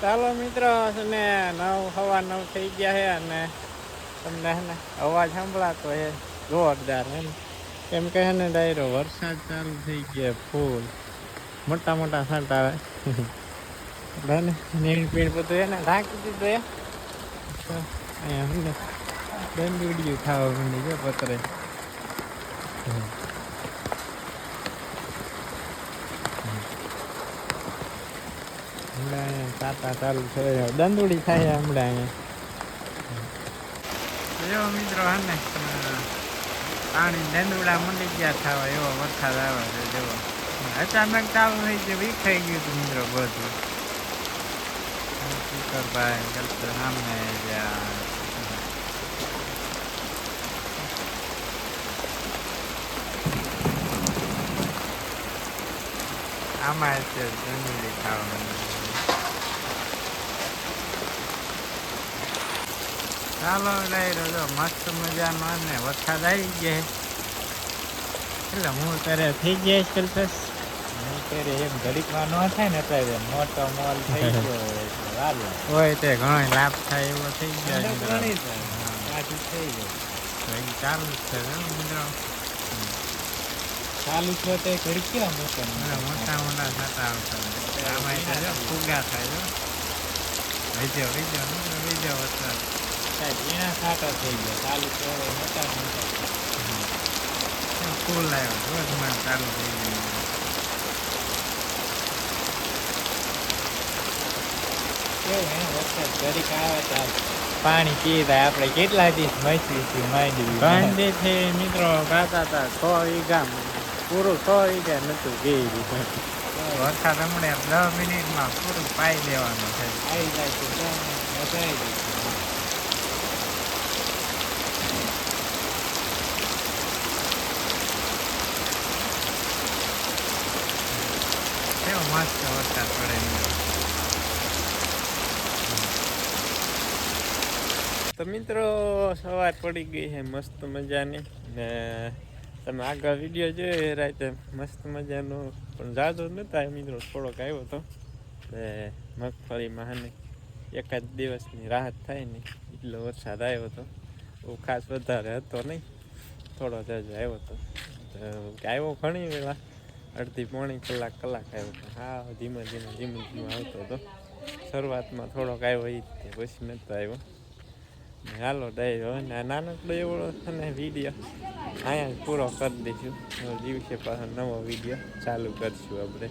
ચાલો મિત્રો ને, નવ, સવા નવ થઈ ગયા છે અને તમને હે ને અવાજ સંભળાતો એ જોરદાર એમ કેમ કે હે ને ડાયરો, વરસાદ ચાલુ થઈ ગયો, ફૂલ. મોટા મોટા સાટ આવે. એટલે ને, નીણ પીણ બધું એને ઢાંકી દીધું એ અહીંયા શું ને, દંડુડિયું ખાવા માંડી ગયો પતરે. હમણાં ચાલુ છે. દંદુડી થાય હમણાં અહીંયા. એવો મિત્રો હને પાણી દંદુડા મંડી ગયા થવા, એવો વરસાદ આવે છે, જેવો. અચાનક ચાલુ થઈ ગયું, વિખાઈ ગયું હતું મિત્રો બધું. કિશોરભાઈ કરતો સામે આમાં છે દંદુડી ખાવા ચાલો લઈ રહ્યો મસ્ત મજાનો ને વરસાદ આવી ગયા એટલે હું ત્યારે થઈ ગયા કલ્પેશ અત્યારે એમ ઘડીકમાં ન થાય ને અત્યારે મોટો મોલ થઈ ગયો હોય તે ઘણો લાભ થાય એવો થઈ ગયો. પાછું થઈ ગયો. ચાલુ જ છે હો મિત્રો. ચાલુ છે તો એ ઘડી કેવા મોટો મોટા મોટા થતા આવતા આમાં ફુગા થાય જો વૈદ્યો મિત્રો વૈદ્યો વરસાદ. સાહેબ ઝીણા ખાટા થઈ ગયા. ચાલુ છે હવે મોટા. મોટા ફૂલ આવ્યો ધોધમાર ચાલુ થઈ ગયું. કેવું વરસાદ ઘડીક આવે તો પાણી પાણી પીતા આપણે કેટલા દિવસ મસ્તી માંડી ગાંધી થી મિત્રો. ગાતા હતા છ વીઘા. પૂરું છ વીઘા નતું ગઈ વરસાદ હમણાં દસ મિનિટમાં પૂરું પાઈ દેવાનું છે. આવી જાય તો એકદમ મજા આવી જાય કેવો મસ્ત વરસાદ પડે તો મિત્રો, સવાર પડી ગઈ છે, મસ્ત મજાની. ને તમે આગળ વીડિયો જોયો એ રાતે મસ્ત મજાનો, પણ જાજો નહોતા મિત્રો, થોડોક આવ્યો હતો ને મગફળીમાં હાને એકાદ દિવસની રાહત થાય ને, એટલો વરસાદ આવ્યો હતો બહુ ખાસ વધારે હતો નહીં, થોડો જ આવ્યો હતો આવ્યો ઘણી વેળા અડધી પોણી કલાક કલાક આવ્યો હા, ધીમે ધીમે ધીમે ધીમે આવતો હતો શરૂઆતમાં થોડોક આવ્યો એ જ પછી નહોતો આવ્યો. હાલો ડાયરો આ નાનકડો એવો છે ને વીડિયો અહીંયા પૂરો કરી દઈશું. દિવસે પાછો નવો વીડિયો ચાલુ કરીશું આપણે.